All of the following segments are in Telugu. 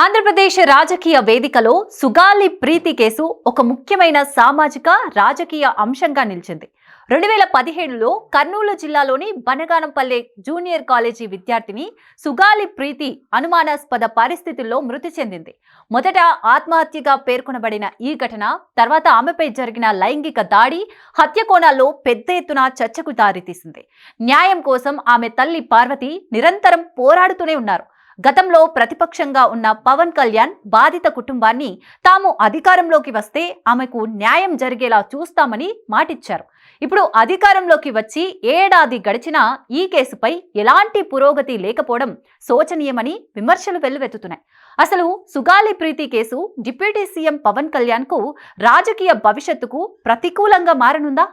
ఆంధ్రప్రదేశ్ రాజకీయ వేదికలో సుగాలి ప్రీతి కేసు ఒక ముఖ్యమైన సామాజిక రాజకీయ అంశంగా నిలిచింది. రెండు వేల పదిహేడులో కర్నూలు జిల్లాలోని బనగానంపల్లె జూనియర్ కాలేజీ విద్యార్థిని సుగాలి ప్రీతి అనుమానాస్పద పరిస్థితుల్లో మృతి చెందింది. మొదట ఆత్మహత్యగా పేర్కొనబడిన ఈ ఘటన తర్వాత ఆమెపై జరిగిన లైంగిక దాడి హత్య కోణాల్లో పెద్ద ఎత్తున చర్చకు దారితీసింది. న్యాయం కోసం ఆమె తల్లి పార్వతి నిరంతరం పోరాడుతూనే ఉన్నారు. గతంలో ప్రతిపక్షంగా ఉన్న పవన్ కళ్యాణ్ బాధిత కుటుంబాన్ని తాము అధికారంలోకి వస్తే ఆమెకు న్యాయం జరిగేలా చూస్తామని మాటిచ్చారు. ఇప్పుడు అధికారంలోకి వచ్చి ఏడాది గడిచినా ఈ కేసుపై ఎలాంటి పురోగతి లేకపోవడం శోచనీయమని విమర్శలు వెల్లువెత్తుతున్నాయి. అసలు Sugali Preethi case deputy CM Pawan కళ్యాణ్కు రాజకీయ భవిష్యత్తుకు ప్రతికూలంగా మారనుందా?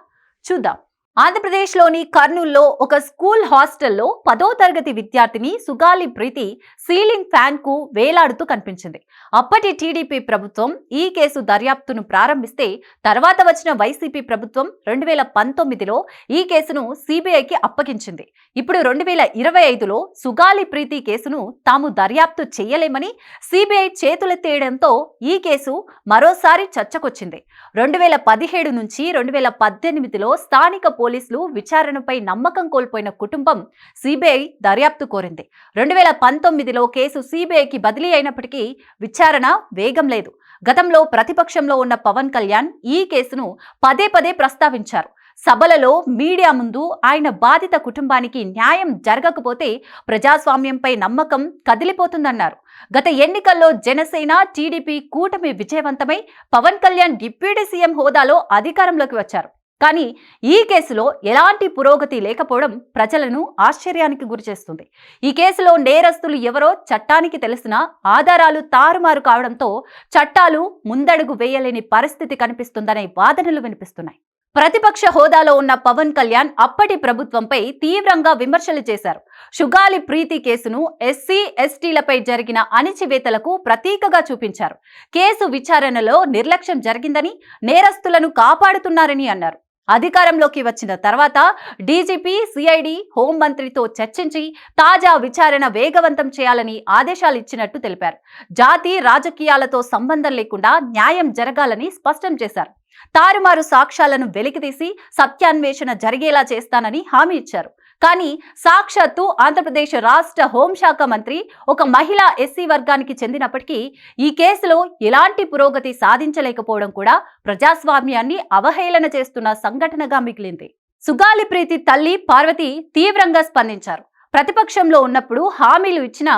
చూద్దాం. ఆంధ్రప్రదేశ్లోని కర్నూల్లో ఒక స్కూల్ హాస్టల్లో పదో తరగతి విద్యార్థిని సుగాలి ప్రీతి సీలింగ్ ఫ్యాన్కు వేలాడుతూ కనిపించింది. అప్పటి టీడీపీ ప్రభుత్వం ఈ కేసు దర్యాప్తును ప్రారంభిస్తే తర్వాత వచ్చిన వైసీపీ ప్రభుత్వం రెండు వేల పంతొమ్మిదిలో ఈ కేసును సిబిఐకి అప్పగించింది. ఇప్పుడు రెండు వేల ఇరవై ఐదులో సుగాలి ప్రీతి కేసును తాము దర్యాప్తు చేయలేమని సిబిఐ చేతులెత్తేయడంతో ఈ కేసు మరోసారి చర్చకొచ్చింది. రెండు వేల పదిహేడు నుంచి రెండు వేల పద్దెనిమిదిలో స్థానిక పోలీసులు విచారణపై నమ్మకం కోల్పోయిన కుటుంబం సిబిఐ దర్యాప్తు కోరింది. రెండు వేల పంతొమ్మిదిలో కేసు సిబిఐకి బదిలీ అయినప్పటికీ విచారణ వేగం లేదు. గతంలో ప్రతిపక్షంలో ఉన్న పవన్ కళ్యాణ్ ఈ కేసును పదే పదే ప్రస్తావించారు. సభలలో మీడియా ముందు ఆయన బాధిత కుటుంబానికి న్యాయం జరగకపోతే ప్రజాస్వామ్యంపై నమ్మకం కదిలిపోతుందన్నారు. గత ఎన్నికల్లో జనసేన టీడీపీ కూటమి విజయవంతమై పవన్ కళ్యాణ్ డిప్యూటీ సీఎం హోదాలో అధికారంలోకి వచ్చారు. కానీ ఈ కేసులో ఎలాంటి పురోగతి లేకపోవడం ప్రజలను ఆశ్చర్యానికి గురిచేస్తుంది ఈ కేసులో నేరస్తులు ఎవరో చట్టానికి తెలిసిన ఆధారాలు తారుమారు కావడంతో చట్టాలు ముందడుగు వేయలేని పరిస్థితి కనిపిస్తుందనే వాదనలు వినిపిస్తున్నాయి. ప్రతిపక్ష హోదాలో ఉన్న పవన్ కళ్యాణ్ అప్పటి ప్రభుత్వంపై తీవ్రంగా విమర్శలు చేశారు. షుగాలి ప్రీతి కేసును ఎస్సీ ఎస్టీలపై జరిగిన అణిచివేతలకు ప్రతీకగా చూపించారు. కేసు విచారణలో నిర్లక్ష్యం జరిగిందని నేరస్తులను కాపాడుతున్నారని అన్నారు. అధికారంలోకి వచ్చిన తర్వాత డీజీపీ సిఐడి హోంమంత్రితో చర్చించి తాజా విచారణ వేగవంతం చేయాలని ఆదేశాలు ఇచ్చినట్టు తెలిపారు. జాతి రాజకీయాలతో సంబంధం లేకుండా న్యాయం జరగాలని స్పష్టం చేశారు. తారుమారు సాక్ష్యాలను వెలికితీసి సత్యాన్వేషణ జరిగేలా చేస్తానని హామీ ఇచ్చారు. కానీ సాక్షాత్తు ఆంధ్రప్రదేశ్ రాష్ట్ర హోంశాఖ మంత్రి ఒక మహిళా ఎస్సీ వర్గానికి చెందినప్పటికీ ఈ కేసులో ఎలాంటి పురోగతి సాధించలేకపోవడం కూడా ప్రజాస్వామ్యాన్ని అవహేళన చేస్తున్న సంఘటనగా మిగిలింది. సుగాలి ప్రీతి తల్లి పార్వతి తీవ్రంగా స్పందించారు. ప్రతిపక్షంలో ఉన్నప్పుడు హామీలు ఇచ్చిన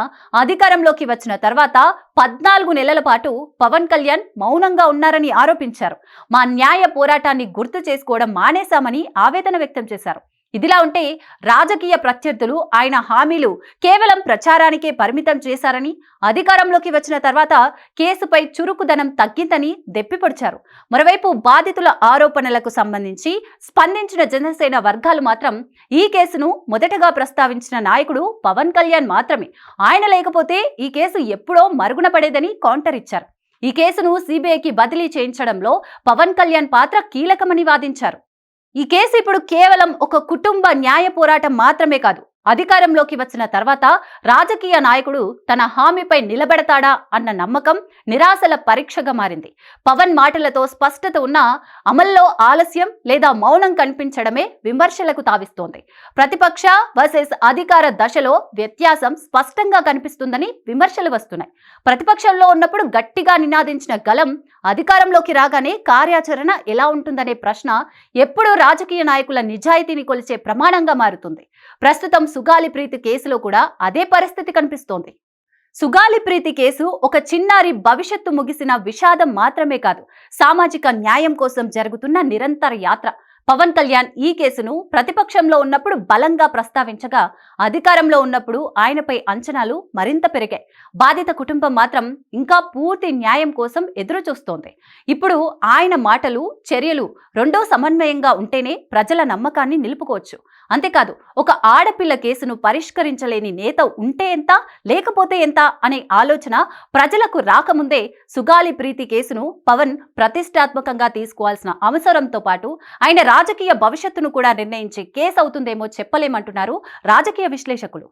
అధికారంలోకి వచ్చిన తర్వాత పద్నాలుగు నెలల పాటు పవన్ కళ్యాణ్ మౌనంగా ఉన్నారని ఆరోపించారు. మా న్యాయ పోరాటాన్ని గుర్తు చేసుకోవడం మానేశామని ఆవేదన వ్యక్తం చేశారు. ఇదిలా ఉంటే రాజకీయ ప్రత్యర్థులు ఆయన హామీలు కేవలం ప్రచారానికే పరిమితం చేశారని అధికారంలోకి వచ్చిన తర్వాత కేసుపై చురుకుదనం తగ్గిందని దెప్పిపొడిచారు. మరోవైపు బాధితుల ఆరోపణలకు సంబంధించి స్పందించిన జనసేన వర్గాలు మాత్రం ఈ కేసును మొదటగా ప్రస్తావించిన నాయకుడు పవన్ కళ్యాణ్ మాత్రమే. ఆయన లేకపోతే ఈ కేసు ఎప్పుడో మరుగున పడేదని కౌంటర్ ఇచ్చారు. ఈ కేసును సిబిఐకి బదిలీ చేయించడంలో పవన్ కళ్యాణ్ పాత్ర కీలకమని వాదించారు. ఈ కేసు ఇప్పుడు కేవలం ఒక కుటుంబ న్యాయ పోరాటం మాత్రమే కాదు. అధికారంలోకి వచ్చిన తర్వాత రాజకీయ నాయకుడు తన హామీపై నిలబెడతాడా అన్న నమ్మకం నిరాశల పరీక్షగా మారింది. పవన్ మాటలతో స్పష్టత ఉన్న అమల్లో ఆలస్యం లేదా మౌనం కనిపించడమే విమర్శలకు తావిస్తోంది. ప్రతిపక్ష వర్సెస్ అధికార దశలో వ్యత్యాసం స్పష్టంగా కనిపిస్తుందని విమర్శలు వస్తున్నాయి. ప్రతిపక్షంలో ఉన్నప్పుడు గట్టిగా నినాదించిన గలం అధికారంలోకి రాగానే కార్యాచరణ ఎలా ఉంటుందనే ప్రశ్న ఎప్పుడూ రాజకీయ నాయకుల నిజాయితీని కొలిచే ప్రమాణంగా మారుతుంది. ప్రస్తుతం సుగాలి ప్రీతి కేసులో కూడా అదే పరిస్థితి కనిపిస్తోంది. సుగాలి ప్రీతి కేసు ఒక చిన్నారి భవిష్యత్తు ముగిసిన విషాదం మాత్రమే కాదు సామాజిక న్యాయం కోసం జరుగుతున్న నిరంతర యాత్ర. పవన్ కళ్యాణ్ ఈ కేసును ప్రతిపక్షంలో ఉన్నప్పుడు బలంగా ప్రస్తావించగా అధికారంలో ఉన్నప్పుడు ఆయనపై అంచనాలు మరింత పెరిగాయి. బాధిత కుటుంబం మాత్రం ఇంకా పూర్తి న్యాయం కోసం ఎదురు చూస్తోంది ఇప్పుడు ఆయన మాటలు చర్యలు రెండో సమన్వయంగా ఉంటేనే ప్రజల నమ్మకాన్ని నిలుపుకోవచ్చు. అంతేకాదు ఒక ఆడపిల్ల కేసును పరిష్కరించలేని నేత ఉంటే ఎంత లేకపోతే ఎంత అనే ఆలోచన ప్రజలకు రాకముందే సుగాలి ప్రీతి కేసును పవన్ ప్రతిష్టాత్మకంగా తీసుకోవాల్సిన అవసరంతో పాటు ఆయన రాజకీయ భవిష్యత్తును కూడా నిర్ణయించే కేసు అవుతుందేమో చెప్పలేమంటున్నారు రాజకీయ విశ్లేషకులు.